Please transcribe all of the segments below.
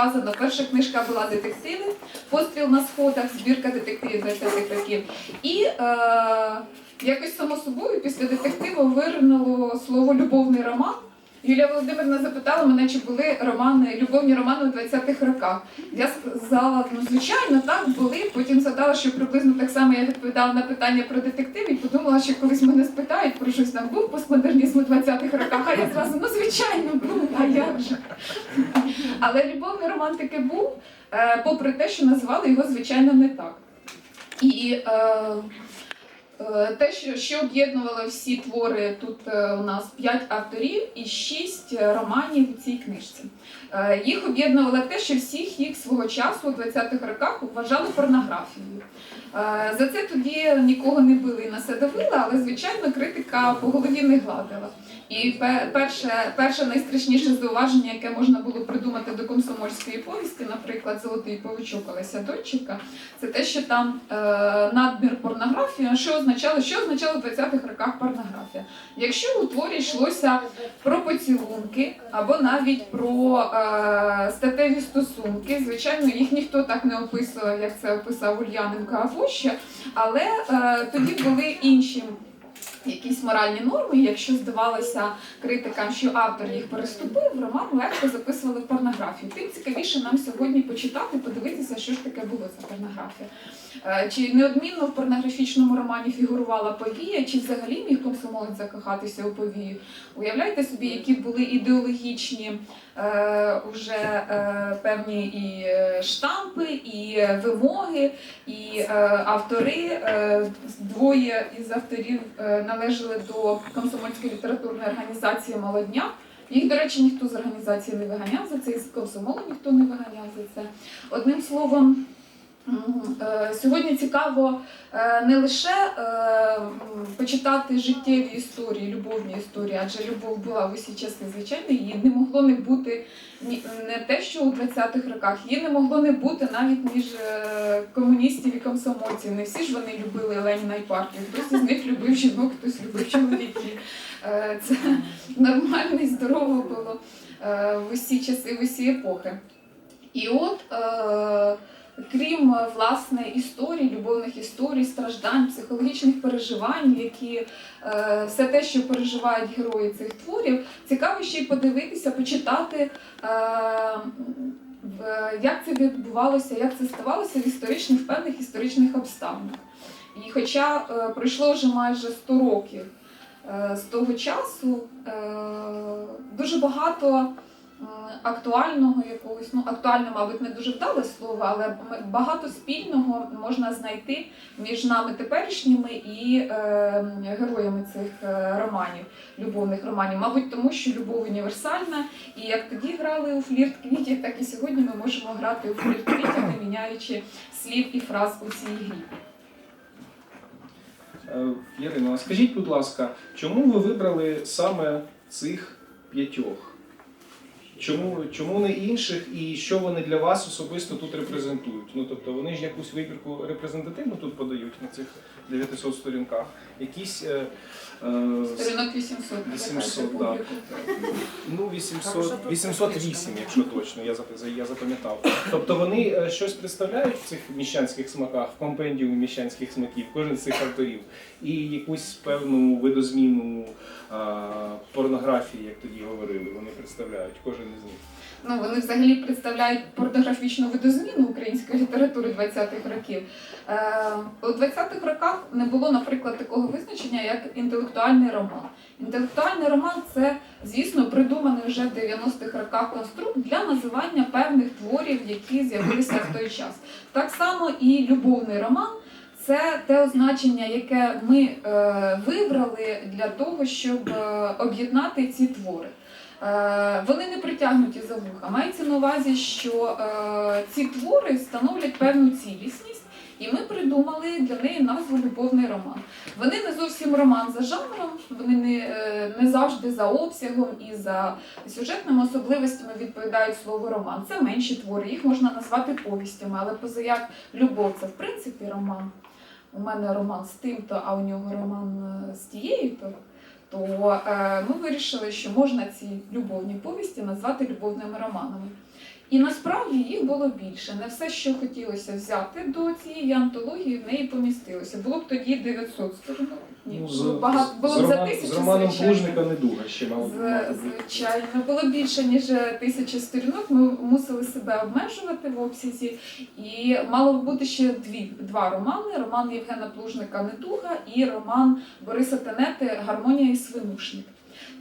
сказано, перша книжка була детективи, постріл на сходах, збірка детективів 20-х років. І е, якось само собою після детективу вирнуло слово любовний роман. Юлія Володимирівна запитала мене, чи були романи, любовні романи у 20-х роках. Я сказала, ну звичайно, так були. Потім згадала, що приблизно так само я відповідала на питання про детектив і подумала, що колись мене спитають про щось там був постмодернізм у 20-х роках, а я зразу, ну звичайно, був, а як же. Але любовний роман таки був, е, попри те, що називали його звичайно не так. І е, те, що, ще об'єднувало всі твори, тут е, у нас 5 авторів і 6 романів у цій книжці. Е, Їх об'єднувало те, що всіх їх свого часу у 20-х роках вважали порнографією. Е, За це тоді нікого не били на все давили, але звичайно критика по голові не гладила. І перше, перше найстрашніше зауваження, яке можна було придумати до комсомольської повісті, наприклад, Золотий павучок Олеся Дончика, це те, що там е, надмір порнографії, що означало, що означало в 20-х роках порнографія. Якщо у творі йшлося про поцілунки або навіть про е, статеві стосунки, звичайно, їх ніхто так не описував, як це описав Ульяненко або але е, тоді були інші. Якісь моральні норми, якщо здавалося критикам, що автор їх переступив, роман легко записували порнографію. Тим цікавіше нам сьогодні почитати, подивитися, що ж таке було за порнографія. Е, Чи неодмінно в порнографічному романі фігурувала повія, чи взагалі міг комсомолець закохатися у повію? Уявляєте собі, які були ідеологічні е, уже е, певні і е, штампи, і вимоги, і автори. Двоє із авторів належали до комсомольської літературної організації Молодня. Їх, до речі, ніхто з організації не виганяв за це, і з комсомолу ніхто не виганяв за це. Одним словом, сьогодні цікаво е, не лише е, почитати життєві історії, любовні історії, адже любов була в усі часи, звичайно, її не могло не бути не те, що у 20-х роках, її не могло не бути навіть між е, комуністів і комсомольців. Не всі ж вони любили Леніна і партію. Хтось із них любив жінок, хтось любив чоловіків. Е, Це нормально і здорово було е, в усі часи, в усі епохи. І от, е, крім е, власне історій, любовних історій, страждань, психологічних переживань, які е, все те, що переживають герої цих творів, цікаво ще й подивитися, почитати. е, Як це відбувалося, як це ставалося в історичних певних історичних обставинах. І хоча е, пройшло вже майже 100 років е, з того часу, е, дуже багато актуального якогось, ну актуальне, мабуть, не дуже вдале слово, але багато спільного можна знайти між нами теперішніми і е, героями цих е, романів, любовних романів. Мабуть, тому що любов універсальна, і як тоді грали у флірт квітів, так і сьогодні ми можемо грати у флірт квітів, не міняючи слів і фраз у цій грі. Е, а скажіть, будь ласка, чому ви вибрали саме цих п'ятьох? Чому, чому не інших і що вони для вас особисто тут репрезентують? Ну тобто вони ж якусь вибірку репрезентативну тут подають на цих 900 сторінках. Якісь е, е, Сторінок 800. 800, публіку. ну 800, 808, якщо точно, я я запам'ятав. Тобто вони е, щось представляють в цих міщанських смаках, в компендіумі міщанських смаків, кожен з цих авторів, і якусь певну видозміну а, порнографії, як тоді говорили, вони представляють кожен із них. Ну, вони взагалі представляють порнографічну видозміну української літератури 20-х років. Е, у 20-х роках не було, наприклад, такого визначення, як інтелектуальний роман. Інтелектуальний роман це, звісно, придуманий вже в 90-х роках конструкт для називання певних творів, які з'явилися в той час. Так само і любовний роман. Це те означення, яке ми е, вибрали для того, щоб е, об'єднати ці твори. Е, Вони не притягнуті за вуха. Мається на увазі, що е, ці твори становлять певну цілісність, і ми придумали для неї назву Любовний роман. Вони не зовсім роман за жанром, вони не, е, не завжди за обсягом і за сюжетними особливостями відповідають слову роман. Це менші твори, їх можна назвати повістями, але позаяк любов це в принципі роман. У мене роман з тим-то, а у нього роман з тією-то то е, ми вирішили, що можна ці любовні повісті назвати любовними романами. І насправді їх було більше. Не все, що хотілося взяти до цієї антології, в неї помістилося. Було б тоді 900 сторінок. Ні, Ну, багато було б за тисячу з Романом. Плужника ще б З- мати бути. Звичайно, було більше ніж тисяча сторінок. Ми мусили себе обмежувати в обсязі, і мало б бути ще дві два романи: роман Євгена Плужника Недуга і роман Бориса Тенети Гармонія і свинушник.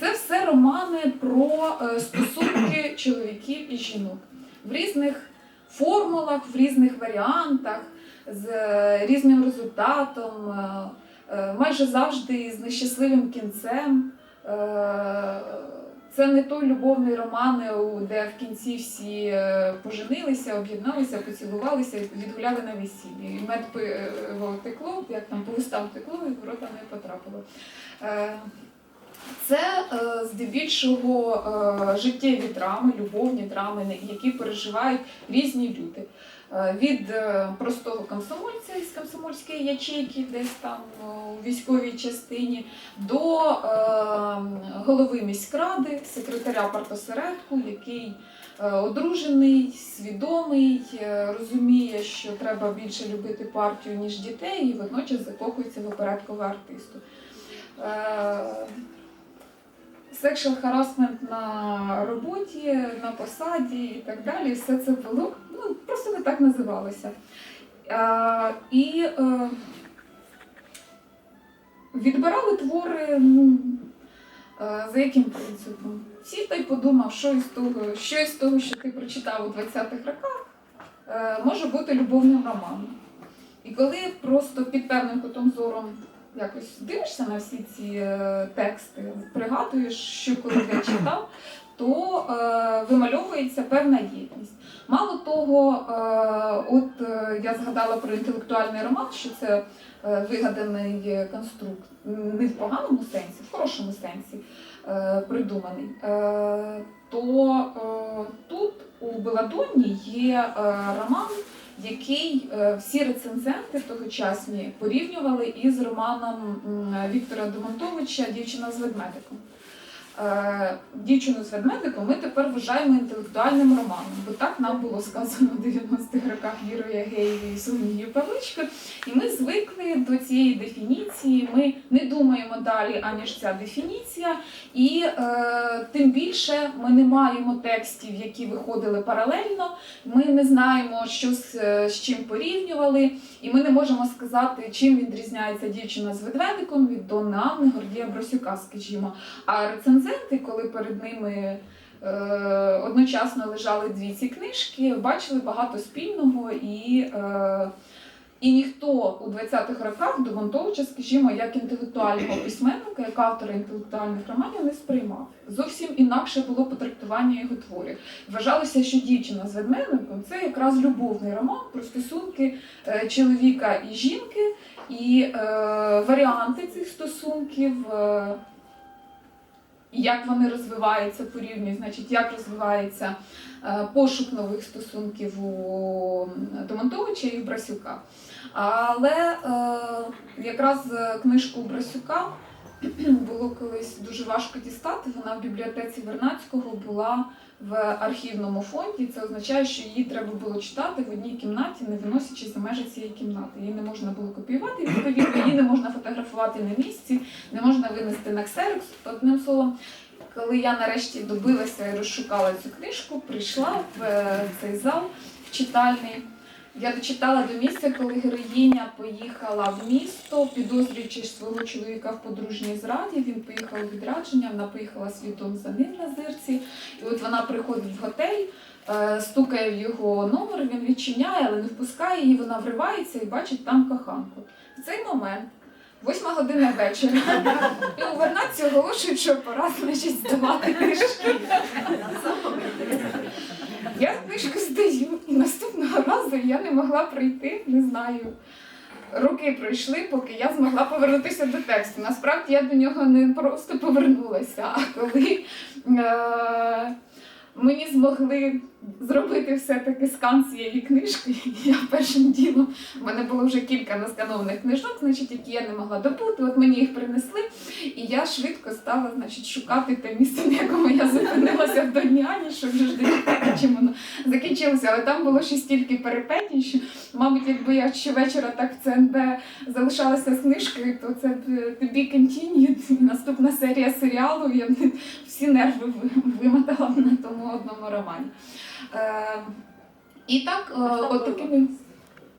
Це все романи про е, стосунки чоловіків і жінок в різних формулах, в різних варіантах, з е, різним результатом, е, майже завжди з нещасливим кінцем. Це не той любовний роман, де в кінці всі поженилися, об'єдналися, поцілувалися відгуляли на весіллі. І мед пиво текло, як там по текло, і в рота не потрапило. Це е, здебільшого е, життєві драми, любовні драми, які переживають різні люди. Е, Від простого комсомольця із комсомольської ячейки, десь там у військовій частині, до голови міськради, секретаря партосередку, який одружений, свідомий, розуміє, що треба більше любити партію, ніж дітей, і водночас закохується в опередкового артисту. Секшуал харасмент на роботі, на посаді і так далі. Все це було ну, просто не так називалося. Е, і е, відбирали твори ну, е, за яким принципом? Всі той подумав, що із того, що із того, що ти прочитав у 20-х роках, е, може бути любовним романом. І коли просто під певним кутом зором якось дивишся на всі ці е, тексти, пригадуєш, що коли я читав, то е, вимальовується певна єдність. Мало того, е, от е, я згадала про інтелектуальний роман, що це е, вигаданий конструкт, не в поганому сенсі, в хорошому сенсі е, придуманий. Е, то е, тут у Беладонні є е, роман, який е, всі рецензенти тогочасні порівнювали із романом Віктора Домонтовича Дівчина з ведмедиком. Е, Дівчину з ведмедиком ми тепер вважаємо інтелектуальним романом, бо так нам було сказано в 90-х роках Вірою Ягеєвою і Соломією Павличко. І ми звикли до цієї дефініції. Ми не думаємо далі, аніж ця дефініція. І е, тим більше ми не маємо текстів, які виходили паралельно. Ми не знаємо, що з, е, з чим порівнювали, і ми не можемо сказати, чим відрізняється дівчина з ведмедиком від Донни Анни Гордія Бросюка, скажімо. А рецензенти, коли перед ними е, одночасно лежали дві ці книжки, бачили багато спільного і. Е, і ніхто у 20-х роках до Монтовича, скажімо, як інтелектуального письменника, як автора інтелектуальних романів не сприймав. Зовсім інакше було потрактування його творів. Вважалося, що дівчина з ведмедиком це якраз любовний роман про стосунки е, чоловіка і жінки, і е, варіанти цих стосунків. Е, як вони розвиваються порівнюють, значить, як розвивається е, пошук нових стосунків у Домонтовича і у Брасюка. Але е, якраз е, книжку Брасюка було колись дуже важко дістати. Вона в бібліотеці Вернацького була в архівному фонді. Це означає, що її треба було читати в одній кімнаті, не виносячи за межі цієї кімнати. Її не можна було копіювати, відповідно, її не можна фотографувати на місці, не можна винести на ксерокс, одним словом. Коли я нарешті добилася і розшукала цю книжку, прийшла в е, цей зал в читальний. Я дочитала до місця, коли героїня поїхала в місто, підозрюючи свого чоловіка в подружній зраді. Він поїхав у відрядження, вона поїхала слідом за ним на зирці. І от вона приходить в готель, е, стукає в його номер, він відчиняє, але не впускає її, вона вривається і бачить там коханку. В цей момент. Восьма година вечора. І у Вернаці оголошують, що пора, значить, здавати книжки. Я книжку здаю, і наступного разу я не могла прийти, не знаю. Роки пройшли, поки я змогла повернутися до тексту. Насправді я до нього не просто повернулася, а коли е- мені змогли зробити все-таки скан цієї книжки. Я першим ділом в мене було вже кілька насканованих книжок, значить, які я не могла добути. От мені їх принесли, і я швидко стала значить, шукати те місце, на якому я зупинилася в Доньяні, щоб вже ж чим воно закінчилося. Але там було ще стільки перипетій, що, мабуть, якби я щовечора так в ЦНБ залишалася з книжкою, то це б тобі to continued, наступна серія серіалу. Я б всі нерви ви- вимотала на тому одному романі. Е, і так, е, от такими